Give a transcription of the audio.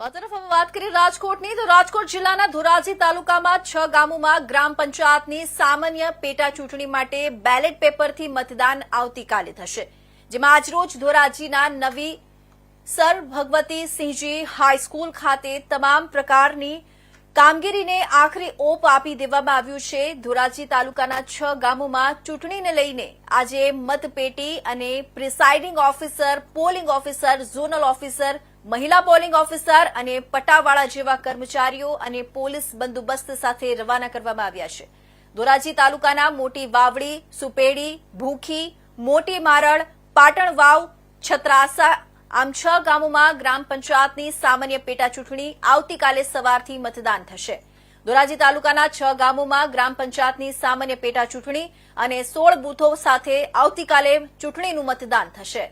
તો તરફ વાત કરીએ રાજકોટની. તો રાજકોટ જિલ્લાના ધોરાજી તાલુકામાં છ ગામોમાં ગ્રામ પંચાયતની સામાન્ય પેટા ચૂંટણી માટે બેલેટ પેપરથી મતદાન આવતીકાલે થશે. જેમાં આજરોજ ધોરાજીના નવી સર ભગવતી સિંહજી હાઈસ્કૂલ ખાતે તમામ પ્રકારની કામગીરીને આખરી ઓપ આપી દેવામાં આવ્યું છે. ધોરાજી તાલુકાના છ ગામોમાં ચૂંટણીને લઈને આજે મતપેટી અને presiding officer, polling officer, zonal officer મહિલા પોલિંગ ઓફિસર અને પટાવાળા જેવા કર્મચારીઓ અને પોલીસ બંદોબસ્ત સાથે રવાના કરવામાં આવ્યા છે. ધોરાજી તાલુકાના મોટી વાવડી, સુપેડી, ભૂખી, મોટી મારળ પાટણ વાવ, છત્રાસા આમ છ ગામોમાં ગ્રામ પંચાયતની સામાન્ય પેટા ચૂંટણી આવતીકાલે સવારથી મતદાન થશે. ધોરાજી તાલુકાના છ ગામોમાં ગ્રામ પંચાયતની સામાન્ય પેટા ચૂંટણી અને સોળ બૂથો સાથે આવતીકાલે ચૂંટણીનું મતદાન થશે.